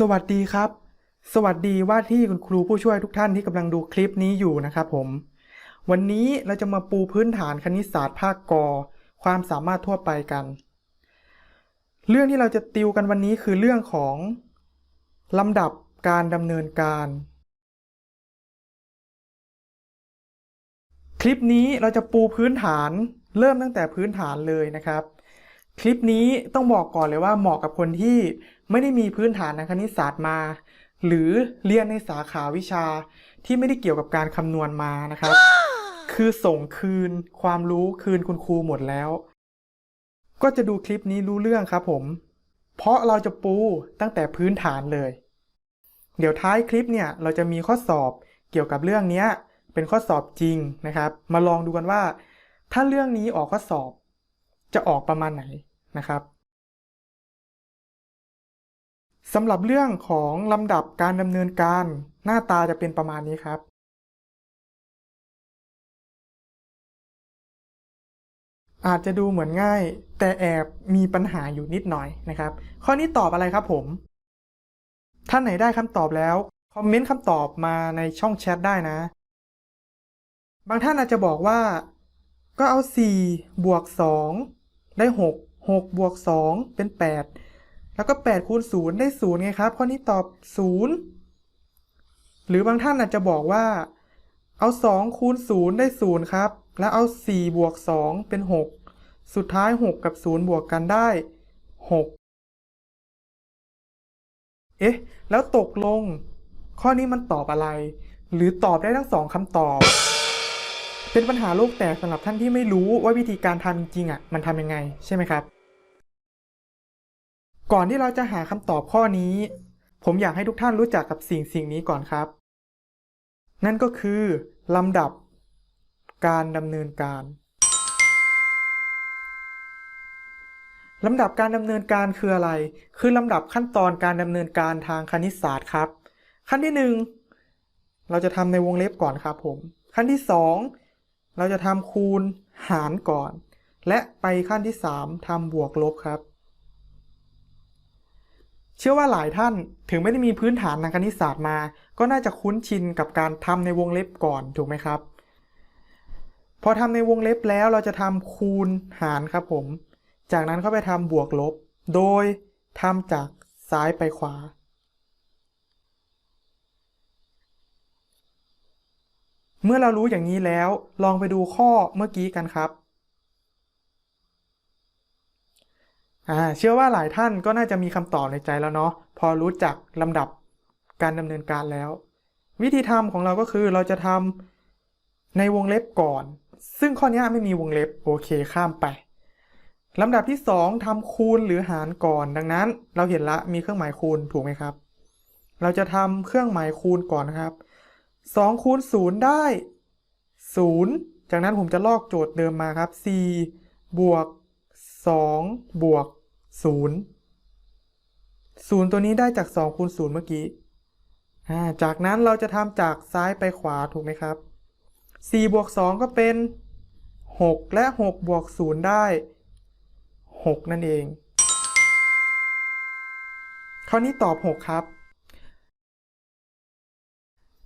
สวัสดีครับ สวัสดีว่าที่คุณครูผู้ช่วยทุกท่านที่กำลังดูคลิปนี้อยู่นะครับผม วันนี้เราจะมาปูพื้นฐานคณิตศาสตร์ภาคกอความสามารถทั่วไปกัน เรื่องที่เราจะติวกันวันนี้คือเรื่องของลำดับการดำเนินการ คลิปนี้เราจะปูพื้นฐานเริ่มตั้งแต่พื้นฐานเลยนะครับ คลิปนี้ต้องบอกก่อนเลยว่าเหมาะกับคนที่ ไม่ได้มีพื้นฐานทางคณิตศาสตร์มา หรือเรียนในสาขาวิชาที่ไม่ได้เกี่ยวกับการคำนวณมานะครับ คือส่งคืนความรู้คืนคุณครูหมดแล้ว ก็จะดูคลิปนี้รู้เรื่องครับผม เพราะเราจะปูตั้งแต่พื้นฐานเลย เดี๋ยวท้ายคลิปเนี่ยเราจะมีข้อสอบเกี่ยวกับเรื่องเนี้ยเป็นข้อสอบจริงนะครับ มาลองดูกันว่า ถ้าเรื่องนี้ออกข้อสอบจะออกประมาณไหนนะครับ สำหรับเรื่องของลำดับการดำเนินการ หน้าตาจะเป็นประมาณนี้ครับ อาจจะดูเหมือนง่าย แต่แอบมีปัญหาอยู่นิดหน่อยนะครับ ข้อนี้ตอบอะไรครับผม ท่านไหนได้คำตอบแล้ว คอมเมนต์คำตอบมาในช่องแชทได้นะ บางท่านอาจจะบอกว่า ก็เอา 4 บวก 2 ได้ 6 6 บวก 2 เป็น 8 แล้วก็8คูณ0ได้0ไงครับ ข้อนี้ตอบ 0 หรือบางท่านอาจจะบอกว่า เอา2คูณ0ได้0ครับ แล้วเอา4บวก2เป็น 6 สุดท้าย 6 กับ 0 บวกกันได้ 6 เอ๊ะ แล้วตกลง ข้อนี้มันตอบอะไร หรือตอบได้ทั้งสองคำตอบ เป็นปัญหาโลกแตกสำหรับท่านที่ไม่รู้ว่าวิธีการทำจริงๆอะ มันทำยังไงใช่ไหมครับ ก่อนที่เราจะหาคำตอบข้อนี้ ผมอยากให้ทุกท่านรู้จักกับสิ่งสิ่งนี้ก่อนครับ นั่นก็คือลำดับ การดำเนินการลำดับการดำเนินการคืออะไร คือลำดับขั้นตอนการดำเนินการทางคณิตศาสตร์ครับ ขั้นที่หนึ่งเราจะทำในวงเล็บก่อนครับผม ขั้นที่สองเราจะทำคูณหารก่อน และไปขั้นที่สามทำบวกลบครับ เชื่อว่าหลายท่านถึงไม่ได้มีพื้นฐานทางคณิตศาสตร์มา ก็น่าจะคุ้นชินกับการทำในวงเล็บก่อนถูกไหมครับ พอทำในวงเล็บแล้วเราจะทำคูณหารครับผม จากนั้นเข้าไปทำบวกลบ โดยทำจากซ้ายไปขวา เมื่อเรารู้อย่างนี้แล้วลองไปดูข้อเมื่อกี้กันครับ อ่าเชื่อว่าหลายท่านก็น่าจะมีคำตอบในใจแล้วเนาะพอรู้จักลำดับการดำเนินการแล้ว วิธีทำของเราก็คือเราจะทำในวงเล็บก่อน ซึ่งข้อนี้ไม่มีวงเล็บโอเคข้ามไปลำดับที่ 2ทำคูณหรือหารก่อน ดังนั้น เราเห็นละมีเครื่องหมายคูณถูกไหมครับ เราจะทำเครื่องหมายคูณก่อนนะครับ2คูณ0ได้0จากนั้นผมจะลอกโจทย์เดิมมาครับ4บวก 2บวก0 0 ตัวนี้ได้จาก 2คูณ0เมื่อกี้ จากนั้นเราจะทำจากซ้ายไปขวาถูกไหมครับ 4 บวก 2 ก็เป็น 6 และ 6 บวก 0 ได้ 6 นั่นเอง คราวนี้ตอบ 6 ครับ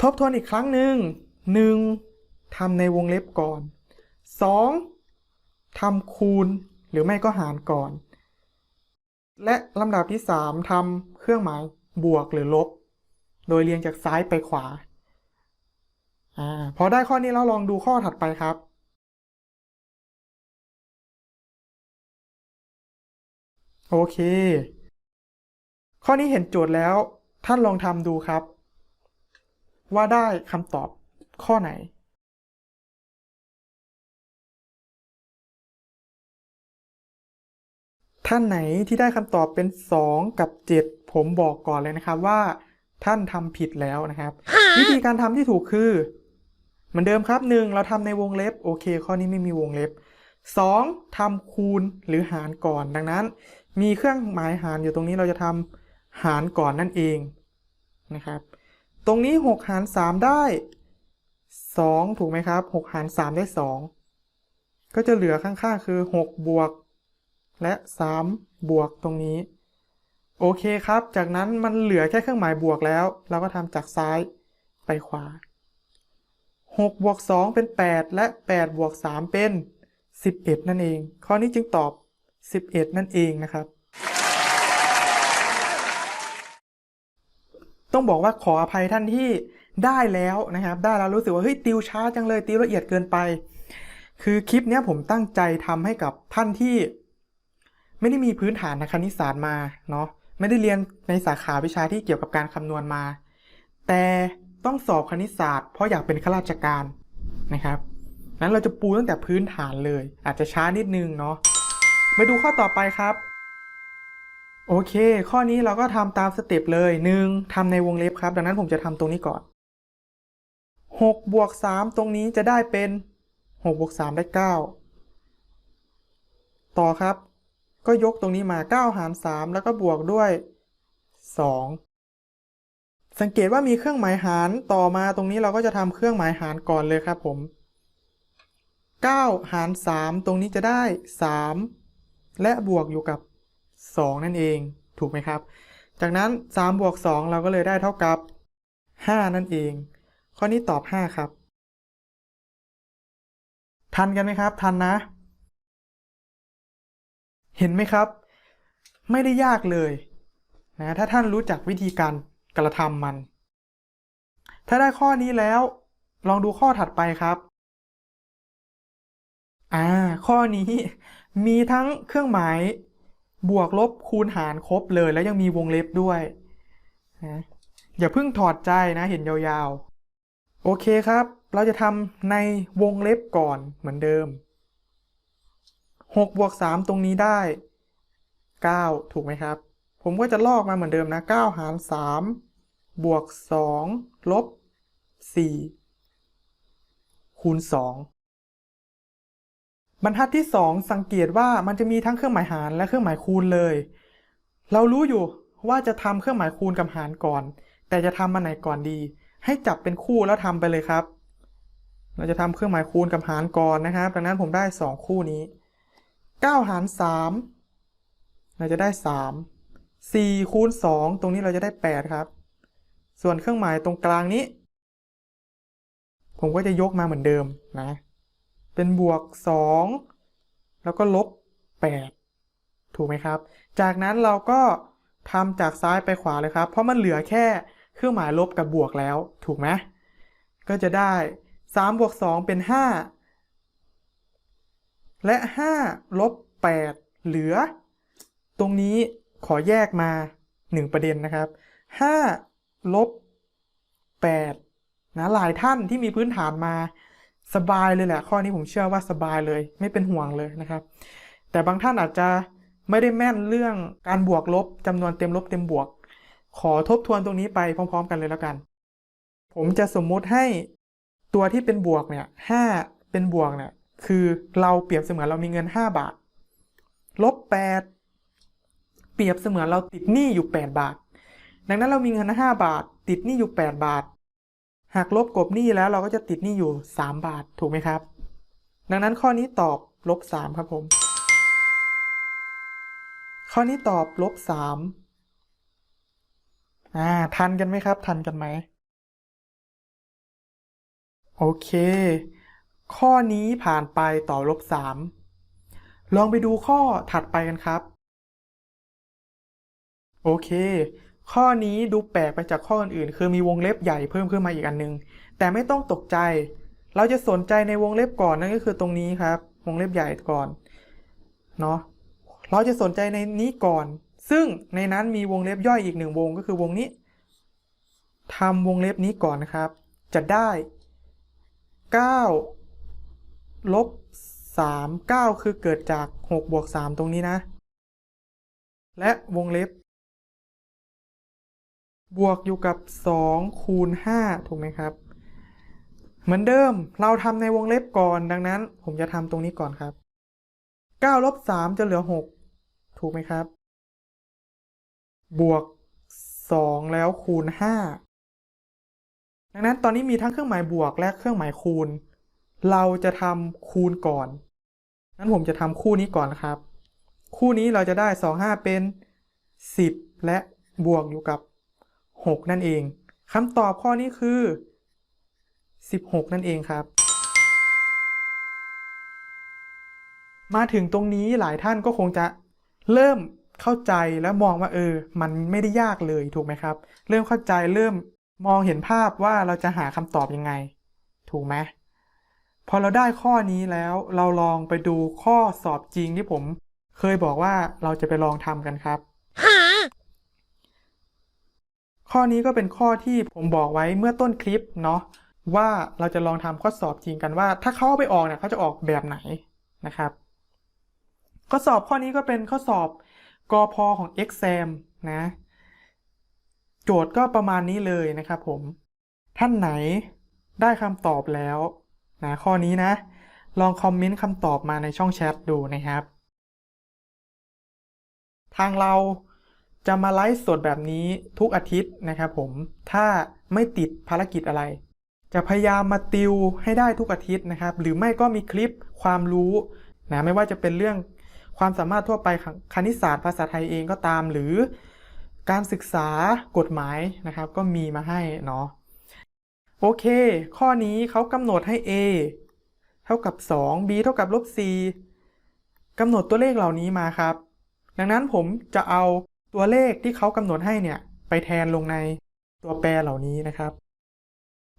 ทบทวนอีกครั้งหนึ่ง 1. ทำในวงเล็บก่อน 2. ทำคูณ หรือไม่ก็หารก่อน และลำดับที่ 3ทำเครื่องหมายบวกหรือลบ โดยเรียงจากซ้ายไปขวาอ่าพอได้ข้อนี้แล้วลองดูข้อถัดไปครับ โอเค ข้อนี้เห็นโจทย์แล้วท่านลองทำดูครับ ว่าได้คำตอบข้อไหน ท่านไหนที่ได้คำตอบเป็น 2 กับ 7 ผมบอกก่อนเลยนะครับว่าท่านทำผิดแล้วนะครับ วิธีการทำที่ถูกคือ เหมือนเดิมครับ 1. เราทำในวงเล็บโอเค ข้อนี้ไม่มีวงเล็บ 2. ทำคูณหรือหารก่อน ดังนั้น มีเครื่องหมายหารอยู่ตรงนี้เราจะทำหารก่อนนั่นเองนะครับ ตรงนี้ 6 หาร 3 ได้ 2 ถูกไหมครับ 6 หาร 3 ได้ 2 ก็จะเหลือข้างๆคือ 6 บวก และ 3 บวกตรงนี้ โอเคครับ จากนั้นมันเหลือแค่เครื่องหมายบวกแล้ว เราก็ทำจากซ้ายไปขวา6บวก2เป็น 8 และ 8 บวก 3 เป็น 11 นั่นเอง ข้อนี้จึงตอบ 11 นั่นเองนะครับ ต้องบอกว่าขออภัยท่านที่ได้แล้วนะครับ ได้แล้วรู้สึกว่าเฮ้ยติวช้าจังเลยติวละเอียดเกินไป คือคลิปนี้ผมตั้งใจทำให้กับท่านที่ ไม่ได้มีพื้นฐานทางคณิตศาสตร์มาเนาะไม่ได้เรียนในสาขาวิชาที่เกี่ยวกับการคำนวณมา แต่ต้องสอบคณิตศาสตร์เพราะอยากเป็นข้าราชการนะครับนั้นเราจะปูตั้งแต่พื้นฐานเลย อาจจะช้านิดนึงเนาะมาดูข้อต่อไปครับ โอเค ข้อนี้เราก็ทำตามสเต็ปเลยหนึ่งทำในวงเล็บครับ ดังนั้นผมจะทำตรงนี้ก่อน6บวก3ตรงนี้จะได้เป็น6บวก3ได้ 9 ต่อครับ ก็ยกตรงนี้มา 9 หาร 3 แล้วก็บวกด้วย 2 สังเกตว่ามีเครื่องหมายหารต่อมาตรงนี้เราก็จะทำเครื่องหมายหารก่อนเลยครับผม 9 หาร 3 ตรงนี้จะได้ 3 และบวกอยู่กับ 2 นั่นเอง ถูกไหมครับ จากนั้น 3 บวก 2 เราก็เลยได้เท่ากับ 5 นั่นเอง ข้อนี้ตอบ 5 ครับ ทันกันไหมครับ ทันนะ เห็นไหมครับ ไม่ได้ยากเลยนะถ้าท่านรู้จักวิธีการกระทำมัน ถ้าได้ข้อนี้แล้ว ลองดูข้อถัดไปครับอ่าข้อนี้มีทั้งเครื่องหมาย บวกลบคูณหารครบเลยแล้วยังมีวงเล็บด้วยนะอย่าเพิ่งถอดใจนะเห็นยาวๆ โอเคครับ เราจะทำในวงเล็บก่อนเหมือนเดิม 6บวก3ตรงนี้ได้ 9 ถูกไหมครับ ผมก็จะลอกมาเหมือนเดิมนะ 9 หาร 3 บวก 2 ลบ 4 คูณ 2 บรรทัดที่ 2 สังเกตว่ามันจะมีทั้งเครื่องหมายหารและเครื่องหมายคูณเลย เรารู้อยู่ว่าจะทำเครื่องหมายคูณกับหารก่อน แต่จะทำมาไหนก่อนดี ให้จับเป็นคู่แล้วทำไปเลยครับ เราจะทำเครื่องหมายคูณกับหารก่อนนะครับ ดังนั้นผมได้ 2 คู่นี้ 9 หาร 3 เราจะได้ 3 4 คูณ 2 ตรงนี้เราจะได้ 8 ครับ ส่วนเครื่องหมายตรงกลางนี้ ผมก็จะยกมาเหมือนเดิมนะ เป็นบวก 2 แล้วก็ลบ 8 ถูกไหมครับ จากนั้นเราก็ทำจากซ้ายไปขวาเลยครับ เพราะมันเหลือแค่เครื่องหมายลบกับบวกแล้ว ถูกไหมก็จะได้3บวก2เป็น 5 และ5ลบ8เหลือ ตรงนี้ขอแยกมา 1 ประเด็นนะครับ5ลบ8นะหลายท่านที่มีพื้นฐานมาสบายเลยแหละ ข้อนี้ผมเชื่อว่าสบายเลย ไม่เป็นห่วงเลยนะครับ แต่บางท่านอาจจะไม่ได้แม่นเรื่องการบวกลบจำนวนเต็มลบเต็มบวก ขอทบทวนตรงนี้ไปพร้อม ๆ กันเลยแล้วกัน ผมจะสมมุติให้ตัวที่เป็นบวกเนี่ยห้าเป็นบวกเนี่ย คือเราเปรียบเสมือนเรามีเงิน 5 บาท ลบ 8 เปรียบเสมือนเราติดหนี้อยู่ 8 บาท ดังนั้นเรามีเงิน 5 บาท ติดหนี้อยู่ 8 บาท หากลบกบหนี้แล้วเราก็จะติดหนี้อยู่ 3 บาท ถูกไหมครับ ดังนั้นข้อนี้ตอบลบ 3 ครับผม ข้อนี้ตอบลบ 3 อ่า ทันกันไหมครับ ทันกันไหม โอเค ข้อนี้ผ่านไปต่อลบ3ลองไปดูข้อถัดไปกันครับ โอเค ข้อนี้ดูแปลกไปจากข้ออื่นๆ คือมีวงเล็บใหญ่เพิ่มขึ้นมาอีกอันนึง แต่ไม่ต้องตกใจ เราจะสนใจในวงเล็บก่อนนั่นก็คือตรงนี้ครับ วงเล็บใหญ่ก่อน เนาะเราจะสนใจในนี้ก่อน ซึ่งในนั้นมีวงเล็บย่อยอีกหนึ่งวงก็คือวงนี้ทำวงเล็บนี้ก่อนนะครับ จะได้ 9 ลบ3 9คือเกิดจาก6บวก3ตรงนี้นะ และวงเล็บ บวกอยู่กับ2คูณ5ถูกไหมครับ เหมือนเดิมเราทำในวงเล็บก่อนดังนั้น ผมจะทำตรงนี้ก่อนครับ9ลบ3จะเหลือ6ถูกไหมครับ บวก2แล้วคูณ5ดังนั้นตอนนี้มีทั้งเครื่องหมายบวกและเครื่องหมายคูณ เราจะทำคูณก่อนนั้นผมจะทำคู่นี้ก่อนครับ คู่นี้เราจะได้ 2 5 เป็น 10 และบวกอยู่กับ 6 นั่นเองคำตอบข้อนี้คือ 16 นั่นเองครับ มาถึงตรงนี้หลายท่านก็คงจะเริ่มเข้าใจและมองว่าเออ มันไม่ได้ยากเลยถูกไหมครับ เริ่มเข้าใจเริ่มมองเห็นภาพว่าเราจะหาคำตอบยังไง ถูกไหม พอเราได้ข้อนี้แล้วเราลองไปดูข้อสอบจริงที่ผม เคยบอกว่าเราจะไปลองทำกันครับ ข้อนี้ก็เป็นข้อที่ผมบอกไว้เมื่อต้นคลิปเนาะว่าเราจะลองทำข้อสอบจริงกันว่า ถ้าเขาเอาไปออกเนี่ยเขาจะออกแบบไหนนะครับ ข้อสอบข้อนี้ก็เป็นข้อสอบกอพอของ exam นะ โจทย์ก็ประมาณนี้เลยนะครับผม ท่านไหนได้คำตอบแล้ว นะข้อนี้นะ ลองคอมเมนต์คำตอบมาในช่องแชทดูนะครับ ทางเราจะมาไลฟ์สดแบบนี้ทุกอาทิตย์นะครับผมถ้าไม่ติดภารกิจอะไร จะพยายามมาติวให้ได้ทุกอาทิตย์นะครับ หรือไม่ก็มีคลิปความรู้นะไม่ว่าจะเป็นเรื่องความสามารถทั่วไปคณิตศาสตร์ภาษาไทยเองก็ตามหรือการศึกษากฎหมายนะครับ ก็มีมาให้เนาะ โอเค ข้อนี้เขากำหนดให้ a เท่ากับ 2 b เท่ากับลบ c กำหนดตัวเลขเหล่านี้มาครับ ดังนั้นผมจะเอาตัวเลขที่เขากำหนดให้เนี่ย ไปแทนลงในตัวแปรเหล่านี้นะครับ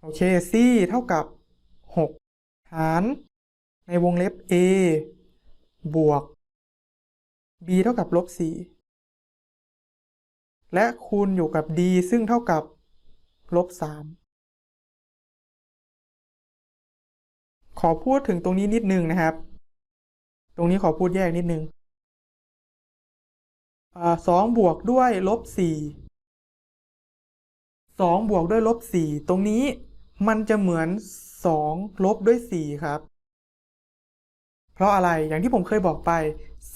โอเค c เท่ากับ 6 หาร ในวงเล็บ a บวก b เท่ากับลบ4และคูณอยู่กับ d ซึ่งเท่ากับลบ 3 ขอพูดถึงตรงนี้นิดนึงนะครับ ตรงนี้ขอพูดแยกนิดนึงสองบวกด้วยลบสี่สองบวกด้วยลบสี่ตรงนี้มันจะเหมือนสองลบด้วยสี่ครับ เพราะอะไรอย่างที่ผมเคยบอกไป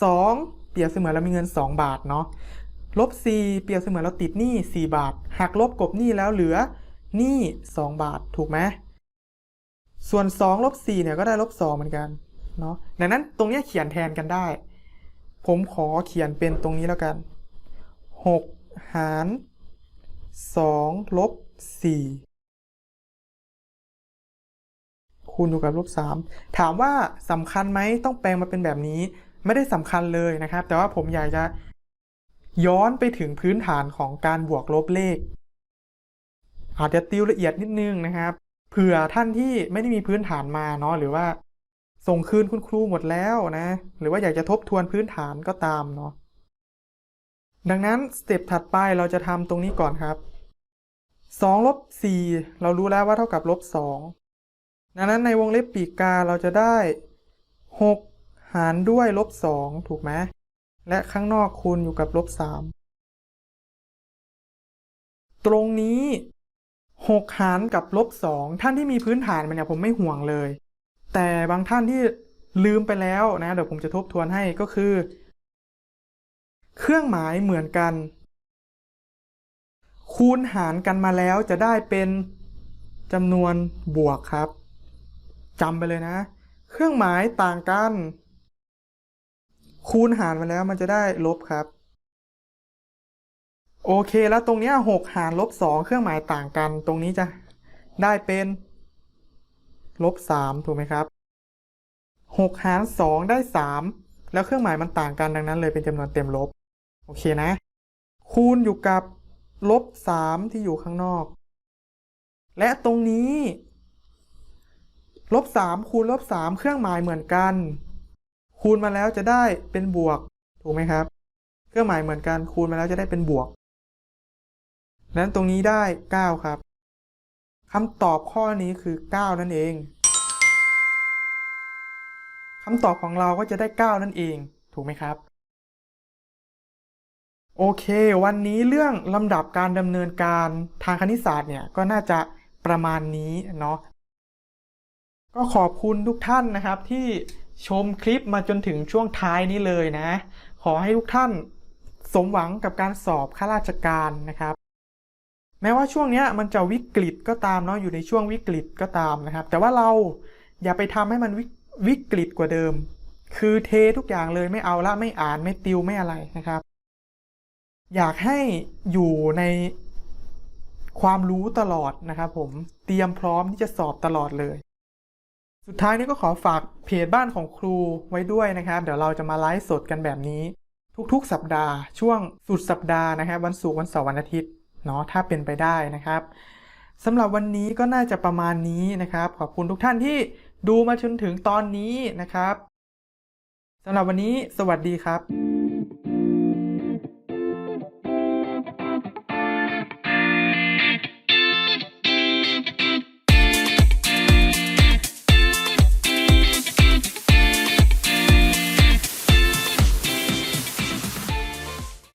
สองเปรียบเสมือนเรามีเงินสองบาทเนาะลบสี่เปรียบเสมือนเราติดหนี้สี่บาทหักลบกบหนี้แล้วเหลือหนี้สองบาทถูกไหม ส่วน2ลบ4เนี่ยก็ได้ลบ2เหมือนกันเนาะดังนั้นตรงนี้เขียนแทนกันได้ ผมขอเขียนเป็นตรงนี้แล้วกัน 6 หาร2ลบ4คูณอยู่กับลบ3ถามว่าสำคัญไหมต้องแปลงมาเป็นแบบนี้ไม่ได้สำคัญเลยนะครับ แต่ว่าผมอยากจะย้อนไปถึงพื้นฐานของการบวกลบเลข อาจจะติวละเอียดนิดนึงนะครับ เผื่อท่านที่ไม่ได้มีพื้นฐานมาเนาะหรือว่า ส่งคืนคุณครูหมดแล้วนะ หรือว่าอยากจะทบทวนพื้นฐานก็ตามเนาะดังนั้นสเต็ปถัดไปเราจะทำตรงนี้ก่อนครับ2ลบ4เรารู้แล้วว่าเท่ากับลบ2ดังนั้นในวงเล็บปีกกาเราจะได้ 6 หารด้วยลบ2ถูกไหมและข้างนอกคูณอยู่กับลบ3ตรงนี้ 6 หารกับลบ 2 ท่านที่มีพื้นฐานมันเนี่ยผมไม่ห่วงเลย แต่บางท่านที่ลืมไปแล้วนะเดี๋ยวผมจะทบทวนให้ก็คือ เครื่องหมายเหมือนกัน คูณหารกันมาแล้วจะได้เป็นจำนวนบวกครับจำไปเลยนะ เครื่องหมายต่างกัน คูณหารมาแล้วมันจะได้ลบครับ โอเคแล้วตรงเนี้ยหกหารลบสองเครื่องหมายต่างกัน ตรงนี้จะได้เป็นลบสามถูกไหมครับหกหารสองได้สามแล้วเครื่องหมายมันต่างกันดังนั้นเลยเป็นจำนวนเต็มลบ โอเคนะ คูณอยู่กับลบสามที่อยู่ข้างนอก และตรงนี้ลบสามคูณลบสามเครื่องหมายเหมือนกัน คูณมาแล้วจะได้เป็นบวก ถูกไหมครับ เครื่องหมายเหมือนกันคูณมาแล้วจะได้เป็นบวก นั้นตรงนี้ได้ 9 ครับคำตอบข้อนี้คือ 9 นั่นเองคำตอบของเราก็จะได้ 9 นั่นเอง ถูกไหมครับ โอเค วันนี้เรื่องลำดับการดำเนินการทางคณิตศาสตร์เนี่ยก็น่าจะประมาณนี้เนาะก็ขอบคุณทุกท่านนะครับที่ชมคลิปมาจนถึงช่วงท้ายนี้เลยนะ ขอให้ทุกท่านสมหวังกับการสอบข้าราชการนะครับ แม้ว่าช่วงนี้มันจะวิกฤตก็ตามเนาะอยู่ในช่วงวิกฤตก็ตามนะครับ แต่ว่าเราอย่าไปทำให้มันวิวิกฤตกว่าเดิม คือเททุกอย่างเลยไม่เอาละไม่อ่านไม่ติวไม่อะไรนะครับ อยากให้อยู่ในความรู้ตลอดนะครับผมเตรียมพร้อมที่จะสอบตลอดเลย สุดท้ายนี้ก็ขอฝากเพจบ้านของครูไว้ด้วยนะครับ เดี๋ยวเราจะมาไลฟ์สดกันแบบนี้ ทุกๆ สัปดาห์ ช่วงสุดสัปดาห์นะครับ วันศุกร์วันเสาร์วันอาทิตย์ เนาะถ้าเป็นไปได้นะครับสำหรับวันนี้ก็น่าจะประมาณนี้นะครับ ขอบคุณทุกท่านที่ดูมาจนถึงตอนนี้นะครับสำหรับวันนี้สวัสดีครับ